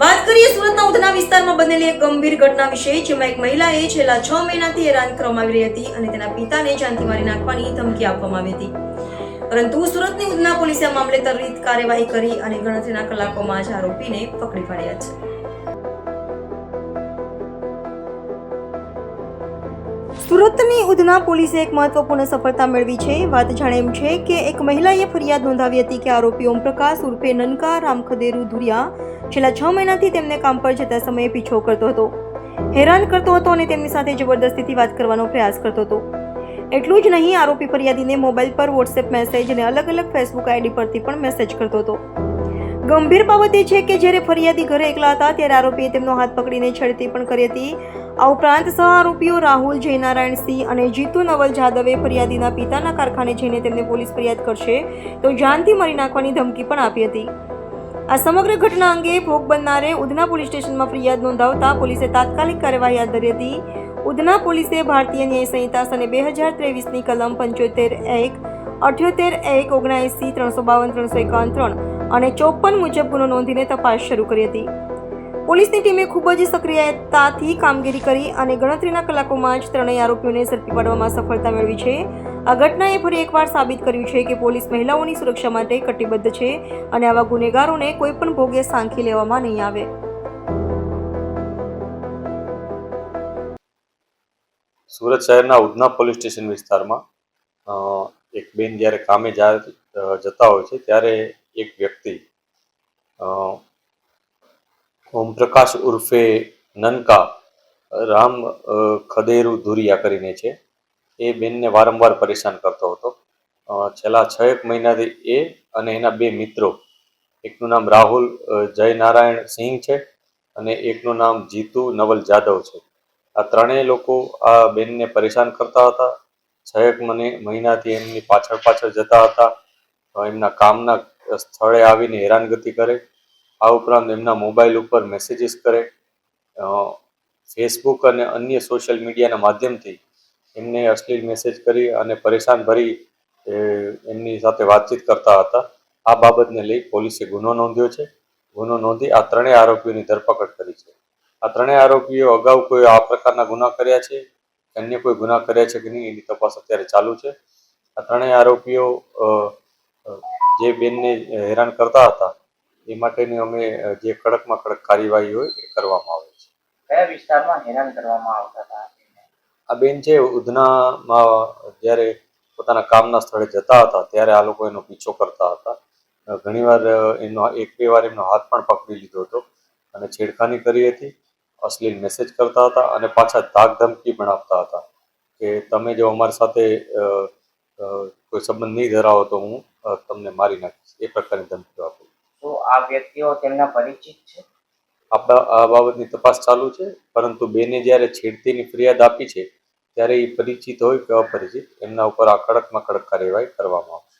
વાત કરીએ સુરતના ઉધના વિસ્તારમાં બનેલી એક ગંભીર ઘટના વિશે, જેમાં એક મહિલાએ છેલ્લા છ મહિનાથી હેરાન કરવામાં આવી રહી હતી અને તેના પિતાને જાનથી મારી નાખવાની ધમકી આપવામાં આવી હતી. પરંતુ સુરતની ઉધના પોલીસે મામલે ત્વરિત કાર્યવાહી કરી અને ગણતરીના કલાકોમાં જ આરોપીને પકડી પાડ્યા છે. સુરતની ઉધના પોલીસે એક મહત્વપૂર્ણ સફળતા મેળવી છે. વાત જાણે એમ છે કે એક મહિલાએ ફરિયાદ નોંધાવી હતી કે આરોપી ઓમપ્રકાશ ઉર્ફે નનકા રામખદેરુ ધુરિયા છેલ્લા છ મહિનાથી તેમને કામ પર જતા સમયે પીછો કરતો હતો. હેરાન કરતો હતો અને તેમની સાથે જબરદસ્તીથી વાત કરવાનો પ્રયાસ કરતો હતો. એટલું જ નહીં, આરોપી ફરિયાદીને મોબાઈલ પર વોટ્સએપ મેસેજ અને અલગ અલગ ફેસબુક આઈડી પરથી પણ મેસેજ કરતો હતો. ગંભીર બાબત એ છે કે જ્યારે ફરિયાદી ઘરે એકલા હતા, ત્યારે આરોપીએ તેમનો હાથ પકડીને છેડતી પણ કરી હતી. આ ઉપરાંત સહ આરોપીઓ રાહુલ જયનારાયણ સિંહ અને જીતુ નવલ જાદવે ફરિયાદીના પિતાના કારખાને જઈને તેમને પોલીસ ફરિયાદ કરશે, તો જાનથી મારી નાખવાની ધમકી પણ આપી હતી. આ સમગ્ર ઘટના અંગે ભોગ બનનારે ઉધના પોલીસ સ્ટેશનમાં ફરિયાદ નોંધાવતા પોલીસે તાત્કાલિક કાર્યવાહી હાથ ધરી હતી. ઉધના પોલીસે ભારતીય ન્યાય સંહિતા સને બે હજાર ત્રેવીસની કલમ પંચોતેર એક અઠ્યોતેર એક ઓગણએંસી ત્રણસો બાવન ત્રણસો એકાવન ત્રણ અને ચોપન મુજબ ગુનો નોંધીને તપાસ શરૂ કરી હતી. પોલીસની ટીમે ખૂબ જ સક્રિયતાથી કામગીરી કરી અને ગણતરીના કલાકોમાં જ ત્રણેય આરોપીઓને ઝડપી પાડવામાં સફળતા મેળવી છે. આ ઘટનાએ ફરી એકવાર સાબિત કર્યું છે કે પોલીસ મહિલાઓની સુરક્ષા માટે કટિબદ્ધ છે અને આવા ગુનેગારોને કોઈ પણ ભોગે સાંખી લેવામાં નહીં આવે. સુરત શહેરના ઉધના પોલીસ સ્ટેશન વિસ્તારમાં એક બેન જ્યારે કામે જતા હોય છે, ત્યારે એક વ્યક્તિ ઓમપ્રકાશ ઉર્ફે નનકા રામ ખદેરુ ધુરિયા કરીને છે. એ બેનને વારંવાર પરેશાન કરતો હતો. છેલ્લા છ એક મહિનાથી એ અને એના બે મિત્રો, એકનું નામ રાહુલ જયનારાયણ સિંહ છે અને એકનું નામ જીતુ નવલ જાદવ છે. આ ત્રણેય લોકો આ બેનને પરેશાન કરતા હતા. છ એક મને મહિનાથી એમની પાછળ પાછળ જતા હતા. એમના કામના સ્થળે આવીને હેરાનગતિ કરે. આ ઉપરાંત એમના મોબાઈલ ઉપર મેસેજીસ કરે. ફેસબુક અને અન્ય સોશિયલ મીડિયાના માધ્યમથી એમને અશ્લીલ મેસેજ કરી અને પરેશાન ભરી એમની સાથે વાતચીત કરતા હતા. આ બાબતને લઈ પોલીસે ગુનો નોંધ્યો છે. ગુનો નોંધી આ ત્રણેય આરોપીઓની ધરપકડ કરી છે. આ ત્રણેય આરોપીઓ અગાઉ કોઈ આ પ્રકારના ગુના કર્યા છે? અન્ય કોઈ ગુના કર્યા છે કે નહીં એની તપાસ અત્યારે ચાલુ છે. આ ત્રણેય આરોપીઓ જે બેનને હેરાન કરતા હતા એ માટેની અમે જે કડકમાં કડક કાર્યવાહી હોય એ કરવામાં આવે છે. કયા વિસ્તારમાં હેરાન કરવામાં આવતા હતા? આ બેન છે ઉધનામાં જ્યારે પોતાના કામના સ્થળે જતા હતા ત્યારે આ લોકો એનો પીછો કરતા હતા. ઘણીવાર એનો એક બે વાર એમનો હાથ પણ પકડી લીધો હતો અને છેડખાની કરી હતી. અશ્લીલ મેસેજ કરતા હતા અને પાછા ધાક ધમકી પણ આપતા હતા કે તમે જો અમારી સાથે કોઈ સંબંધ નહીં ધરાવો તો હું તમને મારી નાખીશ. એ પ્રકારની ધમકીઓ આપું તો આ વ્યક્તિઓ તેમના પરિચિત છે? આપણા આ બાબતની તપાસ ચાલુ છે પરંતુ બેને જ્યારે છેડતીની ફરિયાદ આપી છે ત્યારે એ પરિચિત હોય કે અપરિચિત એમના ઉપર આ કડકમાં કડક કાર્યવાહી કરવામાં આવશે.